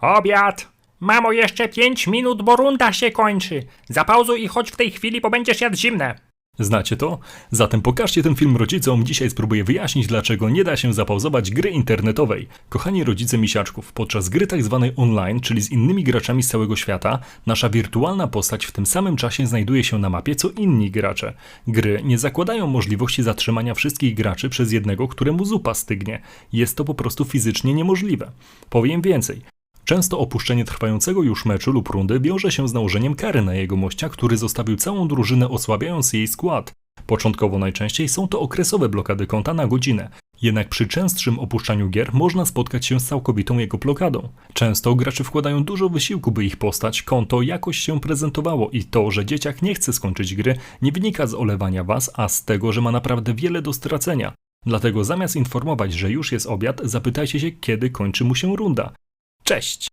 Obiad! Mamo, jeszcze 5 minut, bo runda się kończy. Zapauzuj i chodź w tej chwili, bo będziesz jadł zimne. Znacie to? Zatem pokażcie ten film rodzicom. Dzisiaj spróbuję wyjaśnić, dlaczego nie da się zapauzować gry internetowej. Kochani rodzice misiaczków, podczas gry tak zwanej online, czyli z innymi graczami z całego świata, nasza wirtualna postać w tym samym czasie znajduje się na mapie co inni gracze. Gry nie zakładają możliwości zatrzymania wszystkich graczy przez jednego, któremu zupa stygnie. Jest to po prostu fizycznie niemożliwe. Powiem więcej. Często opuszczenie trwającego już meczu lub rundy wiąże się z nałożeniem kary na jego mościa, który zostawił całą drużynę osłabiając jej skład. Początkowo najczęściej są to okresowe blokady konta na godzinę, jednak przy częstszym opuszczaniu gier można spotkać się z całkowitą jego blokadą. Często gracze wkładają dużo wysiłku, by ich postać, konto jakoś się prezentowało i to, że dzieciak nie chce skończyć gry, nie wynika z olewania was, a z tego, że ma naprawdę wiele do stracenia. Dlatego zamiast informować, że już jest obiad, zapytajcie się, kiedy kończy mu się runda. Cześć!